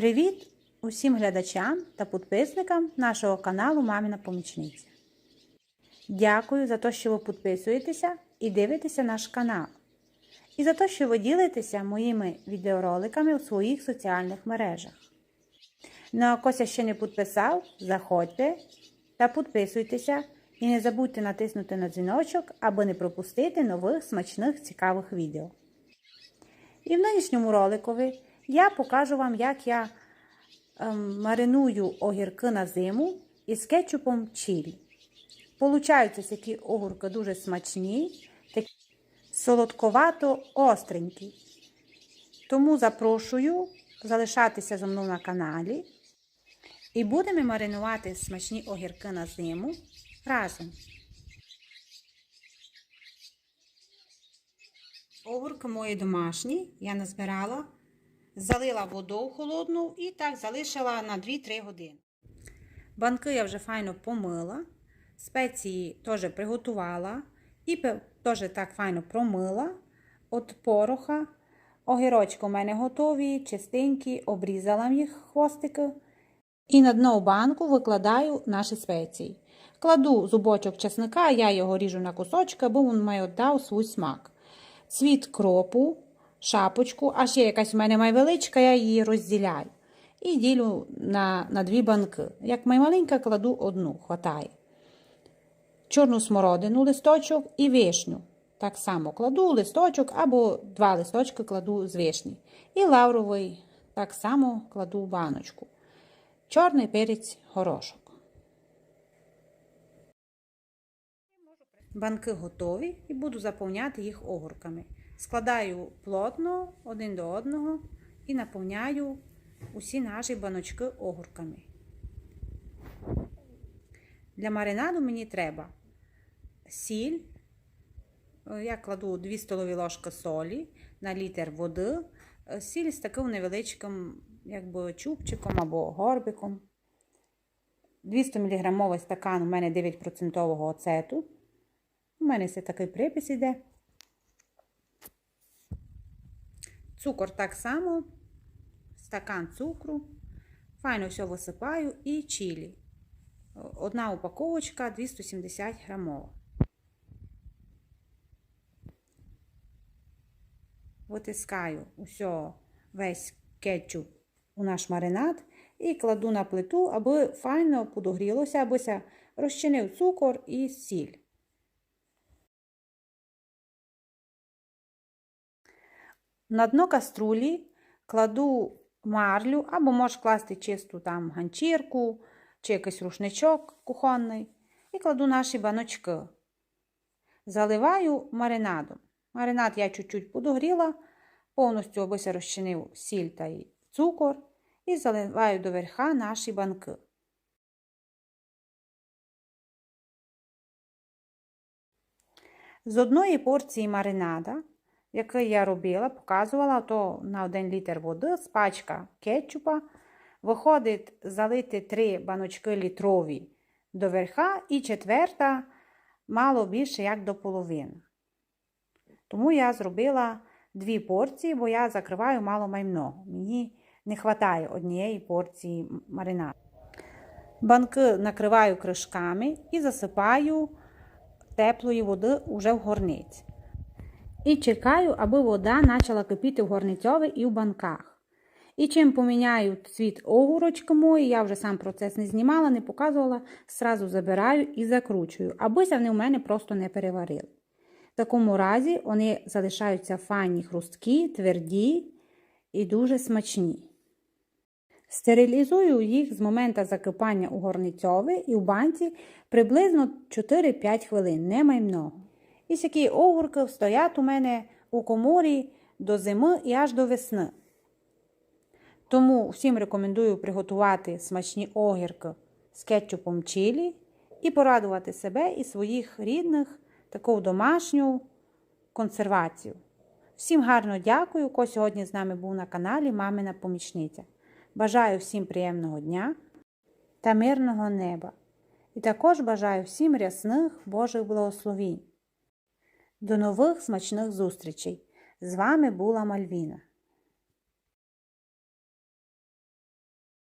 Привіт усім глядачам та підписникам нашого каналу Маміна Помічниця. Дякую за те, що ви підписуєтеся і дивитеся наш канал. І за те, що ви ділитеся моїми відеороликами у своїх соціальних мережах. Ну а Кося ще не підписав, заходьте та підписуйтеся і не забудьте натиснути на дзвіночок, аби не пропустити нових смачних цікавих відео. І в нинішньому роликові я покажу вам, як я ем, мариную огірки на зиму із кетчупом чилі. Получаються такі огурки дуже смачні, такі солодковато остренькі. Тому запрошую залишатися зі мною на каналі. І будемо маринувати смачні огірки на зиму разом. Огурки мої домашні я назбирала, залила водою холодну і так залишила на 2-3 години. Банки я вже файно помила, спеції теж приготувала і теж так файно промила от пороха. Огірочки у мене готові, чистенькі, обрізала їх хвостики. І на дно банку викладаю наші спеції. Кладу зубочок чесника, я його ріжу на кусочки, бо він має дав свій смак. Цвіт кропу, шапочку, а ще якась у мене майвеличка, я її розділяю. І ділю на, на дві банки. Як маймаленька, кладу одну, хватає. Чорну смородину листочок і вишню. Так само кладу листочок або два листочки кладу з вишні. І лавровий так само кладу в баночку. Чорний перець горошок. Банки готові і буду заповняти їх огурками. Складаю плотно один до одного і наповняю усі наші баночки огурками. Для маринаду мені треба сіль. Е, Я кладу 2 столові ложки солі на літр води. Е, Сіль з таким невеличким якби, чубчиком або горбиком. 200 мг стакан у мене 9% оцету. У мене це такий припис іде. Цукор так само, стакан цукру. Файно все висипаю і чилі. Одна упаковочка 270 грамова. Витискаю усе, весь кетчуп у наш маринад і кладу на плиту, аби файно подогрілося, аби розчинив цукор і сіль. На дно каструлі кладу марлю, або можеш класти чисту там ганчірку чи якийсь рушничок кухонний. І кладу наші баночки. Заливаю маринадом. Маринад я чуть-чуть подогріла, повністю обися розчинив сіль та цукор. І заливаю до верха наші банки. З одної порції маринада який я робила, показувала, то на 1 літр води з пачка кетчупа. Виходить залити 3 баночки літрові до верха і четверта мало більше, як до половини. Тому я зробила дві порції, бо я закриваю мало маймного. Мені не вистачає однієї порції маринаду. Банки накриваю кришками і засипаю теплої води уже в горниці. І чекаю, аби вода почала кипіти в горницьові і в банках. І чим поміняю цвіт огурочки мої, я вже сам процес не знімала, не показувала, сразу забираю і закручую, аби вони в мене просто не переварили. В такому разі вони залишаються файні хрусткі, тверді і дуже смачні. Стерилізую їх з моменту закипання у горницьові і в банці приблизно 4-5 хвилин, не маймного. І такі огурки стоять у мене у коморі до зими і аж до весни. Тому всім рекомендую приготувати смачні огірки з кетчупом чилі і порадувати себе і своїх рідних таку домашню консервацію. Всім гарно дякую, хто сьогодні з нами був на каналі Мамина Помічниця. Бажаю всім приємного дня та мирного неба. І також бажаю всім рясних Божих благословінь. До нових смачних зустрічей! З вами була Мальвіна.